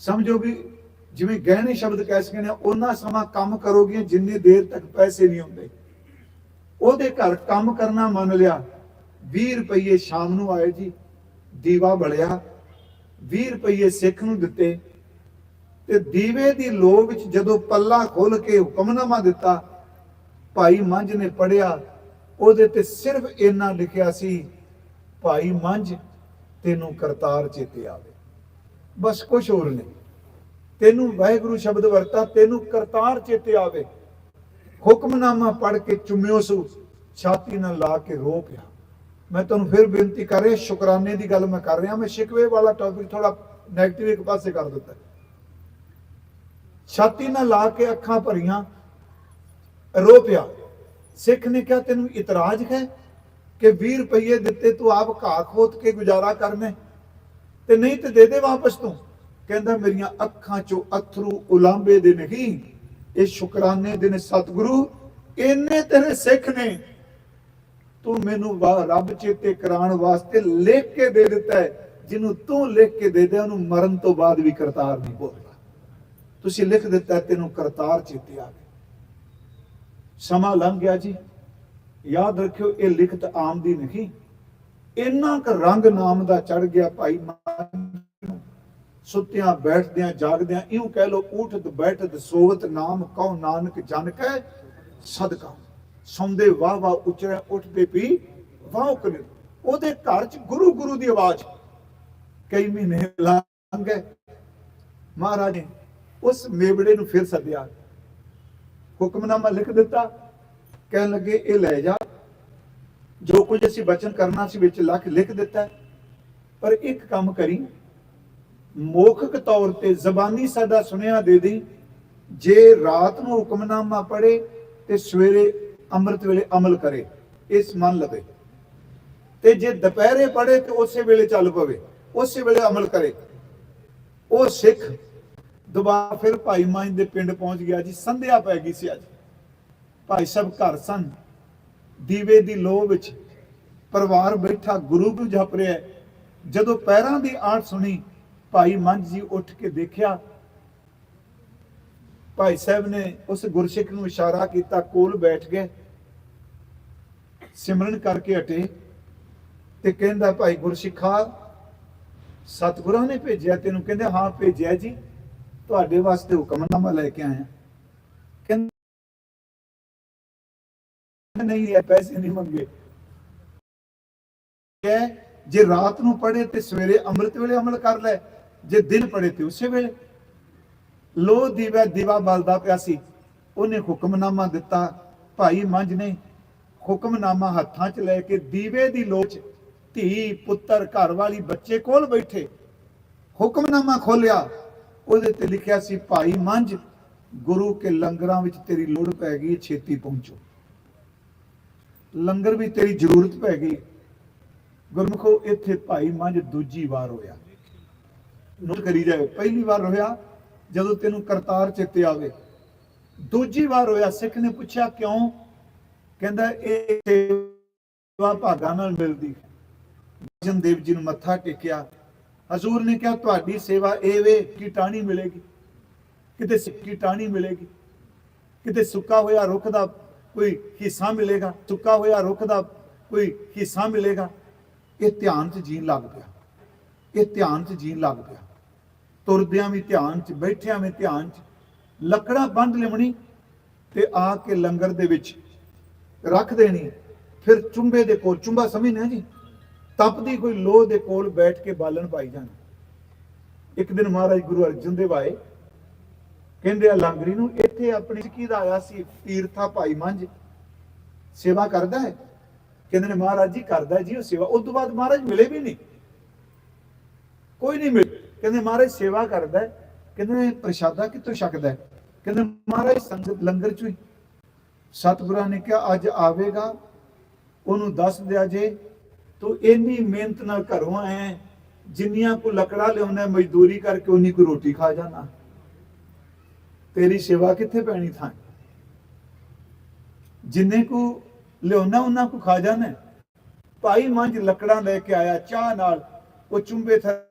ਸਮਝੋ ਵੀ ਜਿਵੇਂ ਗਹਿਣੇ ਸ਼ਬਦ ਕਹਿ ਸਕਦੇ ਨੇ, ਉਹਨਾਂ ਸਮਾਂ ਕੰਮ ਕਰੋਗੇ ਜਿੰਨੇ ਦੇਰ ਤੱਕ ਪੈਸੇ ਨਹੀਂ ਹੁੰਦੇ। ਉਹਦੇ ਘਰ ਕੰਮ ਕਰਨਾ ਮੰਨ ਲਿਆ 20 ਰੁਪਏ ਸ਼ਾਮ ਨੂੰ ਆਏ ਜੀ, ਦੀਵਾ ਬਲਿਆ 20 ਰੁਪਏ ਸਿੱਖ ਨੂੰ ਦਿੱਤੇ, ਤੇ ਦੀਵੇ ਦੀ ਲੋ ਵਿੱਚ ਜਦੋਂ ਪੱਲਾ ਖੋਲ ਕੇ ਹੁਕਮਨਾਮਾ ਦਿੱਤਾ, ਭਾਈ ਮੰਝ ਨੇ ਪੜਿਆ ਉਹਦੇ ਤੇ ਸਿਰਫ ਇੰਨਾ ਲਿਖਿਆ ਸੀ, ਭਾਈ ਮੰਝ ਤੈਨੂੰ ਕਰਤਾਰ ਚੇਤੇ ਆਵੇ। ਬਸ ਕੁਝ ਹੋਰ ਨਹੀਂ। ਤੈਨੂੰ ਵਾਹਿਗੁਰੂ ਸ਼ਬਦ ਵਰਤਾ, ਤੈਨੂੰ ਕਰਤਾਰ ਚੇਤੇ ਆਵੇ। ਹੁਕਮਨਾਮਾ ਪੜ ਕੇ ਚੁੰਮਿਓ ਸੂ, ਛਾਤੀ ਨਾਲ ਲਾ ਕੇ ਰੋ ਪਿਆ। ਮੈਂ ਤੁਹਾਨੂੰ ਫਿਰ ਬੇਨਤੀ ਕਰ ਰਿਹਾ, ਸ਼ੁਕਰਾਨੇ ਦੀ ਗੱਲ ਮੈਂ ਕਰ ਰਿਹਾ, ਮੈਂ ਸ਼ਿਕਵੇ ਵਾਲਾ ਟੌਪਿਕ ਥੋੜਾ ਨੈਗੇਟਿਵ ਇੱਕ ਪਾਸੇ ਕਰ ਦਿੱਤਾ। ਛਾਤੀ ਨਾਲ ਲਾ ਕੇ ਅੱਖਾਂ ਭਰੀਆਂ, ਰੋ ਪਿਆ। ਸਿੱਖ ਨੇ ਕਿਹਾ, ਤੈਨੂੰ ਇਤਰਾਜ਼ ਹੈ ਕਿ 20 ਰੁਪਏ ਦਿੱਤੇ ਤੂੰ ਆਪ ਘਾਹ ਖੋਤ ਕੇ ਗੁਜ਼ਾਰਾ ਕਰਨੇ ਤੇ ਨਹੀਂ ਤੇ ਦੇ ਦੇ ਵਾਪਸ ਤੂੰ। ਕਹਿੰਦਾ, ਮੇਰੀਆਂ ਅੱਖਾਂ ਚੋਂ ਅਥਰੂ ਉਲਾਂਬੇ ਦੇ ਨਹੀਂ। ਇਹ ਸ਼ੁਕਰਾਨੇ ਦੇ ਨੇ ਸਤਿਗੁਰੂ ਇੰਨੇ ਤੇਰੇ ਸਿੱਖ ਨੇ। ਤੂੰ ਮੈਨੂੰ ਰੱਬ ਚੇਤੇ ਕਰਾਉਣ ਵਾਸਤੇ ਲਿਖ ਕੇ ਦੇ ਦਿੱਤਾ ਹੈ। ਜਿਹਨੂੰ ਤੂੰ ਲਿਖ ਕੇ ਦੇ ਦੇ, ਉਹਨੂੰ ਮਰਨ ਤੋਂ ਬਾਅਦ ਵੀ ਕਰਤਾਰ ਨਹੀਂ ਭੁੱਲਦਾ। ਤੁਸੀਂ ਲਿਖ ਦਿੱਤਾ, ਤੈਨੂੰ ਕਰਤਾਰ ਚੇਤੇ ਆ ਗਿਆ ਸਮਾਂ ਲੰਘ ਗਿਆ ਜੀ। ਯਾਦ ਰੱਖਿਓ, ਇਹ ਲਿਖਤ ਆਮ ਦੀ ਨਹੀਂ। ਇੰਨਾ ਕ ਰੰਗ ਨਾਮ ਦਾ ਚੜ ਗਿਆ ਭਾਈ ਮਨ ਸੁੱਤਿਆਂ, ਬੈਠਦਿਆਂ, ਜਾਗਦਿਆਂ, ਇਉਂ ਕਹਿ ਲੋ ਉਠਤ ਬੈਠਤ ਸੋਵਤ ਨਾਮ ਕਉ ਨਾਨਕ ਜਨ ਕੈ ਸਦਕਾ। ਸੌਂਦੇ ਵਾਹ ਵਾਹ ਉਚਰੇ, ਉੱਠਦੇ ਪੀ ਵਾਹ ਕਰੇ ਉਹਦੇ ਘਰ ਚ ਗੁਰੂ ਗੁਰੂ ਦੀ ਆਵਾਜ਼। ਕਈ ਮਹੀਨੇ ਲੰਘ ਗਏ। ਮਹਾਰਾਜ ਨੇ ਉਸ ਮੇਵੜੇ ਨੂੰ ਫਿਰ ਸੱਦਿਆ। ਹੁਕਮਨਾਮਾ ਲਿਖ ਦਿੱਤਾ। ਕਹਿਣ ਲੱਗੇ, ਇਹ ਲੈ ਜਾ। ਜੋ ਕੁਝ ਅਸੀਂ ਬਚਨ ਕਰਨਾ ਸੀ ਵਿੱਚ ਲੱਖ ਲਿਖ ਦਿੱਤਾ ਪਰ ਇੱਕ ਕੰਮ ਕਰੀ। ਮੋਖਕ ਤੌਰ ਤੇ ਜ਼ਬਾਨੀ ਸਾਡਾ ਸੁਨੇਹਾ ਦੇ ਦੀ ਜੇ ਰਾਤ ਨੂੰ ਹੁਕਮਨਾਮਾ ਪੜੇ ਤੇ ਸਵੇਰੇ ਅੰਮ੍ਰਿਤ ਵੇਲੇ ਅਮਲ ਕਰੇ, ਇਸ ਮੰਨ ਲਵੇ। ਤੇ ਜੇ ਦੁਪਹਿਰੇ ਪੜੇ ਤੇ ਉਸੇ ਵੇਲੇ ਚੱਲ ਪਵੇ, ਉਸੇ ਵੇਲੇ ਅਮਲ ਕਰੇ। ਉਹ ਸਿੱਖ ਦੁਬਾਰਾ ਫਿਰ ਭਾਈ ਮਾਨ ਦੇ ਪਿੰਡ ਪਹੁੰਚ ਗਿਆ ਜੀ, ਸੰਧਿਆ ਪੈ ਗਈ ਸੀ ਅੱਜ। ਭਾਈ ਸਾਹਿਬ ਘਰ ਸਨ। ਦੀਵੇ ਦੀ ਲੋਹ ਵਿੱਚ ਪਰਿਵਾਰ ਬੈਠਾ ਗੁਰੂ ਨੂੰ ਜਪ ਰਿਹਾ ਜਦੋਂ ਪੈਰਾਂ ਦੀ ਆਟ ਸੁਣੀ, ਭਾਈ ਮੰਝ ਜੀ ਉੱਠ ਕੇ ਦੇਖਿਆ, ਭਾਈ ਸਾਹਿਬ ਨੇ ਉਸ ਗੁਰਸਿੱਖ ਨੂੰ ਇਸ਼ਾਰਾ ਕੀਤਾ, ਕੋਲ ਬੈਠ ਗਏ। ਸਿਮਰਨ ਕਰਕੇ ਹਟੇ ਤੇ ਕਹਿੰਦਾ, ਭਾਈ ਗੁਰਸਿੱਖਾ, ਸਤਿਗੁਰਾਂ ਨੇ ਭੇਜਿਆ ਤੈਨੂੰ। ਕਹਿੰਦੇ, ਹਾਂ, ਭੇਜਿਆ ਜੀ। ਤੁਹਾਡੇ ਵਾਸਤੇ ਹੁਕਮਨਾਮਾ ਲੈ ਕੇ ਆਇਆ। ਨਹੀਂ ਇਹ ਪੈਸੇ ਨਹੀਂ ਮੰਗੇ। ਹੈ, ਜੇ ਰਾਤ ਨੂੰ ਪੜੇ ਤੇ ਸਵੇਰੇ ਅੰਮ੍ਰਿਤ ਵੇਲੇ ਅਮਲ ਕਰ ਲੈ, ਜੇ ਦਿਨ ਪੜੇ ਤੇ ਉਸੇ ਵੇਲੇ। ਲੋ ਦੀਵਾ ਦੀਵਾ ਬਲਦਾ ਪਿਆ ਸੀ, ਉਹਨੇ ਹੁਕਮਨਾਮਾ ਦਿੱਤਾ, ਭਾਈ, ਮੰਝ ਨੇ ਹੁਕਮਨਾਮਾ ਹੱਥਾਂ 'ਚ ਲੈ ਕੇ ਦੀਵੇ ਦੀ ਲੋਚ ਧੀ, ਪੁੱਤਰ, ਘਰ ਵਾਲੀ, ਬੱਚੇ ਕੋਲ ਬੈਠੇ। ਹੁਕਮਨਾਮਾ ਖੋਲਿਆ ਉਹਦੇ ਤੇ ਲਿਖਿਆ ਸੀ, ਭਾਈ, ਮੰਝ, ਗੁਰੂ ਕੇ ਲੰਗਰਾਂ ਵਿੱਚ ਤੇਰੀ ਲੋੜ ਪੈ ਗਈ, ਛੇਤੀ ਪਹੁੰਚੋ। ਲੰਗਰ ਵੀ ਤੇਰੀ ਜ਼ਰੂਰਤ ਪੈ ਗਈ। ਗੁਰਮੁਖੋ, ਇੱਥੇ ਭਾਈ ਮੰਝ ਦੂਜੀ ਵਾਰ ਹੋਇਆ। ਨੋਟ ਕਰੀ ਜਾਏ ਪਹਿਲੀ ਵਾਰ ਹੋਇਆ, ਜਦੋਂ ਤੈਨੂੰ ਕਰਤਾਰ ਚੇਤੇ ਆਵੇ। ਦੂਜੀ ਵਾਰ ਹੋਇਆ, ਸਿੱਖ ਨੇ ਪੁੱਛਿਆ, ਕਿਉਂ? ਕਹਿੰਦਾ, ਇਹ ਸੇਵਾ ਭਾਗਾਂ ਨਾਲ ਮਿਲਦੀ ਜਨ ਦੇਵ ਜੀ ਨੂੰ ਮੱਥਾ ਟੇਕਿਆ। ਹਜ਼ੂਰ ਨੇ ਕਿਹਾ, ਤੁਹਾਡੀ ਸੇਵਾ ਇਹ ਵੇ, ਕਿ ਟਾਣੀ ਮਿਲੇਗੀ? ਕਿਤੇ ਸਿੱਕੀ ਟਾਣੀ ਮਿਲੇਗੀ? ਕਿਤੇ ਸੁੱਕਾ ਹੋਇਆ ਰੁੱਖ ਦਾ ਕੋਈ ਹਿੱਸਾ ਮਿਲੇਗਾ ਚੁੱਕਾ ਹੋਇਆ ਰੁੱਖ ਦਾ ਕੋਈ ਹਿੱਸਾ ਮਿਲੇਗਾ। ਇਹ ਧਿਆਨ 'ਚ ਜੀਣ ਲੱਗ ਪਿਆ। ਇਹ ਧਿਆਨ 'ਚ ਜੀਣ ਲੱਗ ਪਿਆ। ਤੁਰਦਿਆਂ ਵੀ ਧਿਆਨ 'ਚ, ਬੈਠਿਆਂ ਵੀ ਧਿਆਨ 'ਚ, ਲੱਕੜਾਂ ਬੰਦ ਲਿਮਣੀ ਤੇ ਆ ਕੇ ਲੰਗਰ ਦੇ ਵਿੱਚ ਰੱਖ ਦੇਣੀ। ਫਿਰ ਚੁੰਬੇ ਦੇ ਕੋਲ, ਚੁੰਬਾ ਸਮਝਣਾ ਜੀ? ਤਪਦੀ ਕੋਈ ਲੋਹ ਦੇ ਕੋਲ ਬੈਠ ਕੇ ਬਾਲਣ ਪਾਈ ਜਾਣੀ ਇੱਕ ਦਿਨ ਮਹਾਰਾਜ ਗੁਰੂ ਅਰਜਨ ਦੇਵ ਆਏ। ਕਹਿੰਦੇ ਆ, ਲੰਗਰੀ ਨੂੰ ਇਹ ਇੱਥੇ ਆਪਣੀ ਕੀ ਦਾ ਆਇਆ ਸੀ, ਤੀਰਥਾ ਭਾਈ ਮੰਝ। ਸੇਵਾ ਕਰਦਾ ਹੈ। ਕਹਿੰਦੇ ਨੇ, ਮਹਾਰਾਜ ਜੀ ਕਰਦਾ ਜੀ ਉਹ ਸੇਵਾ। ਉਸ ਤੋਂ ਬਾਅਦ ਮਹਾਰਾਜ ਮਿਲੇ ਵੀ ਨਹੀਂ। ਕੋਈ ਨਹੀਂ ਮਿਲੇ ਕਹਿੰਦੇ ਮਹਾਰਾਜ ਸੇਵਾ ਕਰਦਾ ਕਹਿੰਦੇ ਪ੍ਰਸ਼ਾਦਾ ਕਿੱਥੋਂ ਛਕਦਾ ਕਹਿੰਦੇ ਮਹਾਰਾਜ ਸੰਗਤ ਲੰਗਰ ਚੋਂ ਹੀ। ਸਤਿਗੁਰਾਂ ਨੇ ਕਿਹਾ, ਅੱਜ ਆਵੇਗਾ। ਉਹਨੂੰ ਦੱਸ ਦਿਆ ਜੇ। ਤੂੰ ਇੰਨੀ ਮਿਹਨਤ ਨਾਲ ਘਰੋਂ ਆਇਆ ਜਿੰਨੀਆਂ ਕੋ ਲੱਕੜਾ ਲਿਆਉਣਾ ਮਜ਼ਦੂਰੀ ਕਰਕੇ ਉਨੀ ਕੋ ਰੋਟੀ ਖਾ ਜਾਣਾ ਤੇਰੀ ਸੇਵਾ ਕਿੱਥੇ ਪੈਣੀ ਥਾਂ ਜਿੰਨੇ ਕੋ ਲਿਆਉਣਾ, ਉਹਨਾਂ ਕੋ ਖਾ ਜਾਣਾ ਹੈ। ਭਾਈ ਮੰਝ ਲੱਕੜਾਂ ਲੈ ਕੇ ਆਇਆ, ਚਾਹ ਨਾਲ, ਉਹ ਚੁੰਬੇ ਥੱਲੇ